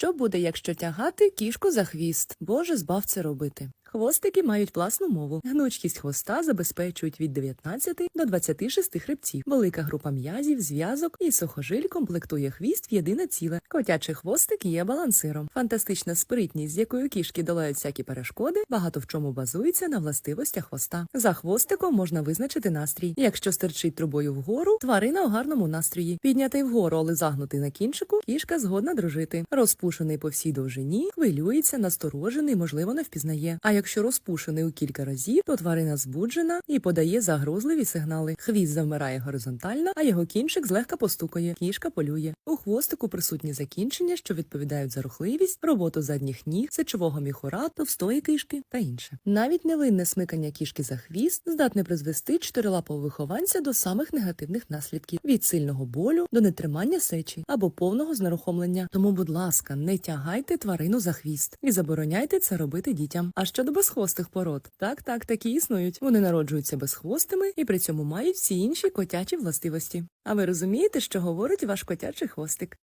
Що буде, якщо тягати кішку за хвіст? Боже, збав це робити. Хвостики мають власну мову. Гнучкість хвоста забезпечують від 19 до 26 хребців. Велика група м'язів, зв'язок і сухожиль комплектує хвіст в єдине ціле. Котячий хвостик є балансиром. Фантастична спритність, з якою кішки долають всякі перешкоди, багато в чому базується на властивостях хвоста. За хвостиком можна визначити настрій. Якщо стирчить трубою вгору, тварина у гарному настрої. Піднятий вгору, але загнутий на кінчику, кішка згодна дружити. Розпушений по всій довжині, хвилюється, насторожений, можливо, не впізнає. А якщо розпушений у кілька разів, то тварина збуджена і подає загрозливі сигнали. Хвіст завмирає горизонтально, а його кінчик злегка постукає. Кішка полює. У хвостику присутні закінчення, що відповідають за рухливість, роботу задніх ніг, сечового міхура, товстої кишки та інше. Навіть невинне смикання кішки за хвіст здатне призвести чотирилапого вихованця до самих негативних наслідків від сильного болю до нетримання сечі або повного знерухомлення. Тому, будь ласка, не тягайте тварину за хвіст і забороняйте це робити дітям. А щодо безхвостих пород, так, так, такі існують. Вони народжуються безхвостими і при цьому мають всі інші котячі властивості. А ви розумієте, що говорить ваш котячий хвостик?